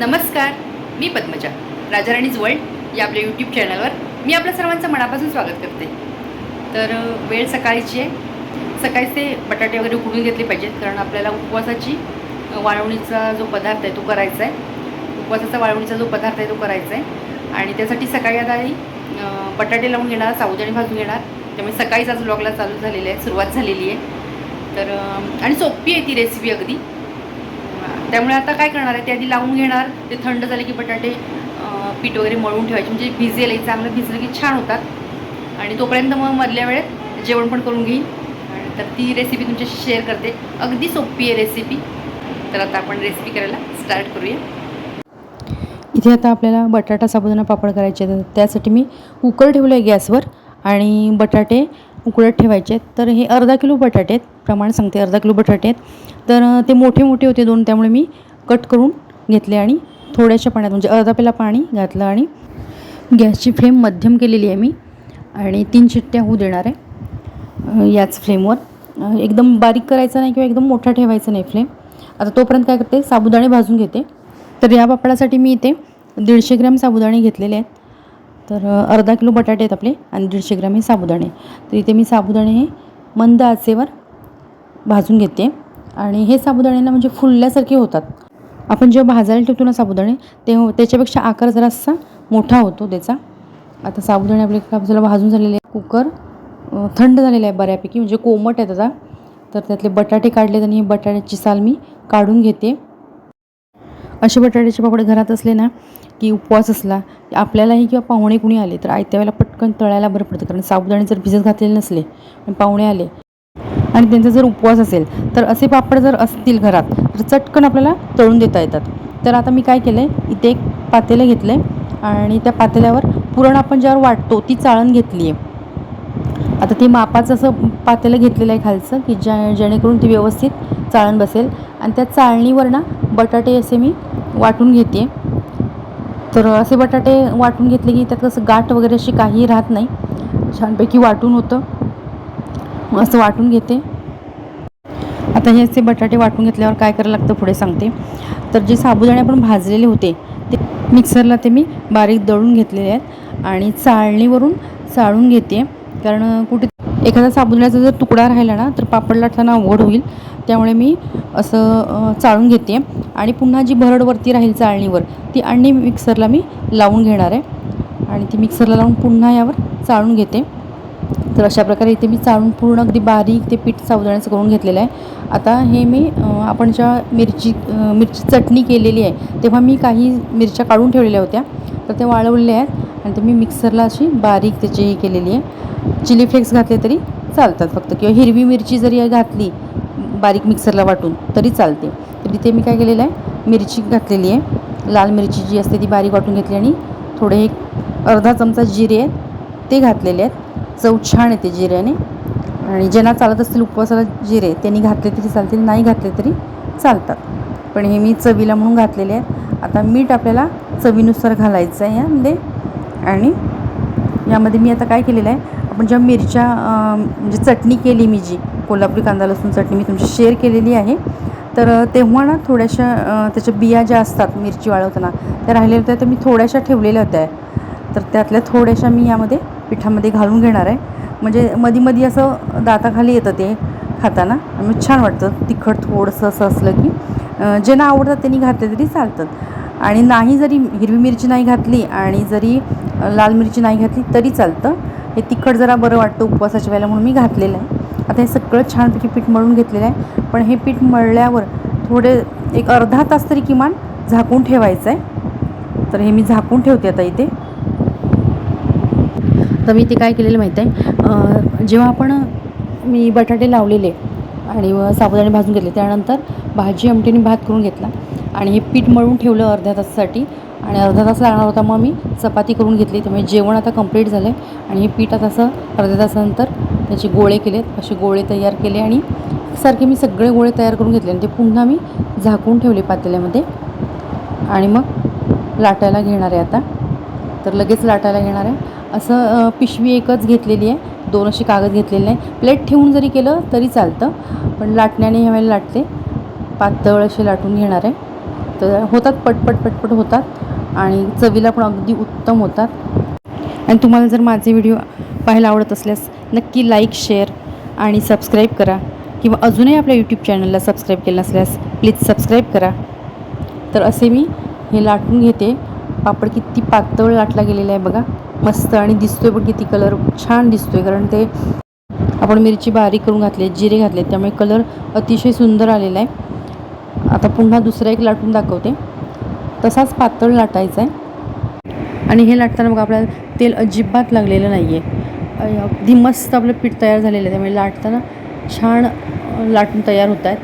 नमस्कार मी पद्मजा. राजाराणीज वर्ल्ड या आपल्या यूट्यूब चॅनलवर मी आपल्या सर्वांचं मनापासून स्वागत करते. तर वेळ सकाळची आहे. सकाळीच ते बटाटे वगैरे उकडून घेतले पाहिजेत कारण आपल्याला उपवासाची वाळवणीचा जो पदार्थ आहे तो करायचा आहे. उपवासाचा वाळवणीचा जो पदार्थ आहे तो करायचा आहे. आणि त्यासाठी सकाळी आता आई, बटाटे लावून घेणार साबुदाणे भाजून घेणार. त्यामुळे सकाळीच आज ब्लॉगला चालू झालेलं आहे सुरुवात झालेली आहे. तर आणि सोपी आहे ती रेसिपी अगदी. त्यामुळे आता काय करणार आहे? ते आधी लावून घेणार. ते थंड झाले की बटाटे पीठ वगैरे मळून ठेवायचे. म्हणजे भिजेल हे चांगलं भिजलं की छान होतात. आणि तोपर्यंत मग मधल्या वेळेत जेवण पण करून घेईन. आणि तर ती रेसिपी तुमच्याशी शेअर करते. अगदी सोपी आहे रेसिपी तर आता आपण रेसिपी करायला स्टार्ट करूया. इथे आता आपल्याला बटाटा साबुदाणा पापड करायचे आहेत. त्यासाठी मी कुकर ठेवलं आहे गॅसवर. आणि बटाटे उकळत ठेवायचे. आहेत तर हे अर्धा किलो बटाटे आहेत. प्रमाण सांगते अर्धा किलो बटाटे आहेत. तर ते मोठे मोठे होते दोन त्यामुळे मी कट करून घेतले आणि थोड्याशा पाण्यात म्हणजे अर्धा पेला पाणी घातलं आणि गॅसची फ्लेम मध्यम केलेली आहे मी आणि तीन शिट्ट्या होऊ देणार आहे याच फ्लेमवर. एकदम बारीक करायचं नाही किंवा एकदम मोठा ठेवायचा नाही फ्लेम. आता तोपर्यंत काय करते साबुदाणे भाजून घेते. तर या पापडासाठी मी इथे दीडशे ग्रॅम साबुदाणे घेतलेले आहेत. तर अर्धा किलो बटाटे आहेत आपले आणि दीडशे ग्रॅम हे साबुदाणे. तर इथे मी साबुदाणे हे मंद आचेवर भाजून घेते आणि हे साबुदाणे ना म्हणजे फुलल्यासारखे होतात. आपण जेव्हा भाजायला ठेवतो ना साबुदाणे तेव्हा त्याच्यापेक्षा आकार जरासा मोठा होतो त्याचा. आता साबुदाणे आपले कापसाला भाजून झालेले आहे कुकर थंड झालेला आहे बऱ्यापैकी म्हणजे कोमट आहे त्याचा तर त्यातले बटाटे काढले आणि बटाट्याची साल मी काढून घेते. असे बटाट्याचे पापड घरात असले ना की उपवास असला की आपल्यालाही किंवा पाहुणे कुणी आले तर आयत्या वेळेला पटकन तळायला बरं पडतं. कारण साबुदाणे जर भिजत घातलेले नसले आणि पाहुणे आले आणि त्यांचा जर उपवास असेल तर असे पापड जर असतील घरात तर चटकन आपल्याला तळून देता येतात. तर आता मी काय केलं आहे इथे एक पातेलं घेतलं आहे आणि त्या पातेल्यावर पुरण आपण ज्यावर वाटतो ती चाळण घेतली आहे आता ते मापाचं असं पातेलं घेतलेलं आहे खालचं की ज्या जेणेकरून ती व्यवस्थित चाळण बसेल. आणि त्या चाळणीवर ना बटाटे असे मी वाटून घेते. तर असे बटाटे वाटून घेतले की त्यात कसं गाठ वगैरे अशी काही राहत नाही. छानपैकी वाटून होतं. असं वाटून घेते. आता हे असे बटाटे वाटून घेतल्यावर काय करायला लागतं पुढे सांगते. तर जे साबुदाणे आपण भाजलेले होते ते मिक्सरला ते मी बारीक दळून घेतलेले आहेत आणि चाळणीवरून चाळून घेते. कारण कुठे एखादा साबुदाण्याचा जर तुकडा राहिला ना तर पापड लाटताना अवघड होईल. त्यामुळे मी असं चाळून घेते. आणि पुन्हा जी भरडवरती राहील चाळणीवर ती आणि मिक्सरला मी लावून घेणार आहे. आणि ती मिक्सरला लावून पुन्हा यावर चाळून घेते. तर अशा प्रकारे इथे मी चाळून पूर्ण अगदी बारीक ते पीठ साबुदाण्याचं करून घेतलेलं आहे. आता हे मी आपण ज्या मिरची मिरची चटणी केलेली आहे तेव्हा मी काही मिरच्या काढून ठेवलेल्या होत्या. तर त्या वाळवलेल्या आहेत आणि ते मी मिक्सरला अशी बारीक त्याची हे केलेली आहे. चिली फ्लेक्स घातले तरी चालतात फक्त. किंवा हिरवी मिरची जरी घातली बारीक मिक्सरला वाटून तरी चालते. तर इथे मी काय केलेलं आहे? मिरची घातलेली आहे. लाल मिरची जी असते ती बारीक वाटून घेतली आणि थोडे एक अर्धा चमचा जिरे आहेत ते घातलेले आहेत. चव छान येते जिऱ्याने. आणि ज्यांना चालत असतील उपवासाला जिरे त्यांनी घातले तरी चालतील नाही घातले तरी चालतात. पण हे मी चवीला म्हणून घातलेले आहेत. आता मीठ आपल्याला चवीनुसार घालायचं आहे यामध्ये. आणि यामध्ये मी आता काय केलेलं आहे? आपण ज्या मिरच्या म्हणजे चटणी केली मी जी कोल्हापुरी कांदा लसूण चटणी मी तुमची शेअर केलेली आहे. तर तेव्हा ना थोड्याशा त्याच्या बिया ज्या असतात मिरची वाळवताना त्या राहिलेल्या होत्या तर मी थोड्याशा ठेवलेल्या होत्या. तर त्यातल्या थोड्याशा मी यामध्ये पिठामध्ये घालून घेणार आहे. म्हणजे मधी मधी असं दाताखाली येतं ते खाताना. आणि मग छान वाटतं. तिखट थोडंसं असं असलं की ज्यांना आवडतात त्यांनी घातले तरी चालतात. आणि नाही जरी हिरवी मिरची नाही घातली आणि जरी लाल मिरची नाही घातली तरी चालतं. हे तिखट जरा बरं वाटतं उपवासाच्या वेळेला म्हणून मी घातलेलं आहे. आता हे सगळं छानपैकी पीठ मळून घेतलेलं आहे. पण हे पीठ मळल्यावर थोडे एक अर्धा तास तरी किमान झाकून ठेवायचं आहे. तर हे मी झाकून ठेवते आता इथे. तर मी ते काय केलेलं माहीत आहे? जेव्हा आपण मी बटाटे लावलेले आणि साबुदाणे भाजून घेतले त्यानंतर भाजी आमटीने भात करून घेतला आणि हे पीठ मळून ठेवलं अर्ध्या तासासाठी आणि अर्धा तास लागणार होता मग मी चपाती करून घेतली. त्यामुळे जेवण आता कंप्लीट झालं आहे आणि हे पीठ आता असं अर्ध्या तासानंतर त्याचे गोळे केलेत असे गोळे तयार केले आणि सारखे मी सगळे गोळे तयार करून घेतले आणि ते पुन्हा मी झाकून ठेवले पातेल्यामध्ये. आणि मग लाटायला घेणार आहे आता. तर लगेच लाटायला घेणार आहे. असं पिशवी एकच घेतलेली आहे. दोन अशी कागद घेतलेले नाही. प्लेट ठेवून जरी केलं तरी चालतं. पण लाटण्याने ह्या वेळेला लाटते. पातळ असे लाटून घेणार आहे. तर होतात पटपट पटपट होतात. आणि चवीला पण अगदी उत्तम होतात. आणि तुम्हाला जर माझे व्हिडिओ पाहायला आवडत असल्यास नक्की लाईक शेअर आणि सबस्क्राईब करा. किंवा अजूनही आपल्या यूट्यूब चॅनलला सबस्क्राईब केलं नसल्यास प्लीज सबस्क्राईब करा. तर असे मी हे लाटून घेते. पापड किती पातळ लाटला गेलेला आहे बघा. मस्त आणि दिसतोय पण किती कलर छान दिसतोय कारण ते आपण मिरची बारीक करून घातले जिरे घातले त्यामुळे कलर अतिशय सुंदर आलेला आहे. आता पुन्हा दुसरा एक लाटून दाखवते. तसाच पातळ लाटायचा आहे. आणि हे लाटताना बघा आपल्याला तेल अजिबात लागलेलं नाही आहे अगदी मस्त आपलं पीठ तयार झालेलं आहे. त्यामुळे लाटताना छान लाटून तयार होत आहेत.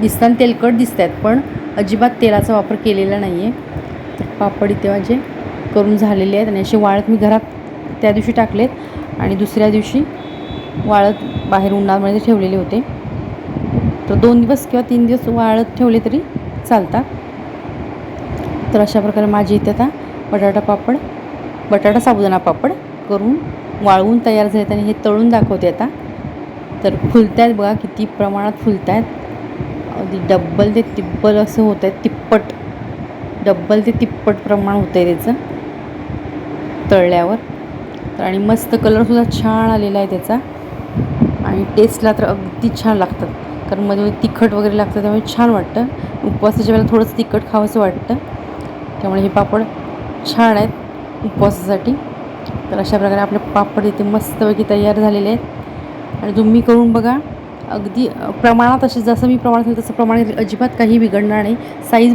दिसताना तेलकट दिसत आहेत पण अजिबात तेलाचा वापर केलेला नाही आहे पापड इथे माझे करून झालेले आहेत आणि असे वाळत मी घरात त्या दिवशी टाकलेत आणि दुसऱ्या दिवशी वाळत बाहेर उन्हामध्ये ठेवलेले होते. तर दोन दिवस किंवा तीन दिवस वाळत ठेवले तरी चालतात. तर अशा प्रकारे माझी इथे आता बटाटा पापड बटाटा साबुदाणा पापड करून वाळवून तयार झालेत आणि हे तळून दाखवते आता. तर फुलत आहेत बघा किती प्रमाणात फुलत आहेत. अगदी डब्बल ते तिब्बल असं होत आहे तिप्पट. डब्बल ते तिप्पट प्रमाण होतं आहे त्याचं तळल्यावर. तर आणि मस्त कलरसुद्धा छान आलेला आहे त्याचा. आणि टेस्टला तर अगदी छान लागतात. कारण मध्ये तिखट वगैरे लागतं त्यामुळे छान वाटतं. उपवासाच्या वेळेला थोडंसं तिखट खावंसं वाटतं. त्यामुळे हे पापड छान आहेत उपवासासाठी. तर अशा प्रकारे आपले पापड इथे मस्तपैकी तयार झालेले आहेत. आणि तुम्ही करून बघा अगदी प्रमाणात असे जसं मी प्रमाणात सांगितलं तसं प्रमाणात अजिबात काही बिघडणार नाही. साईज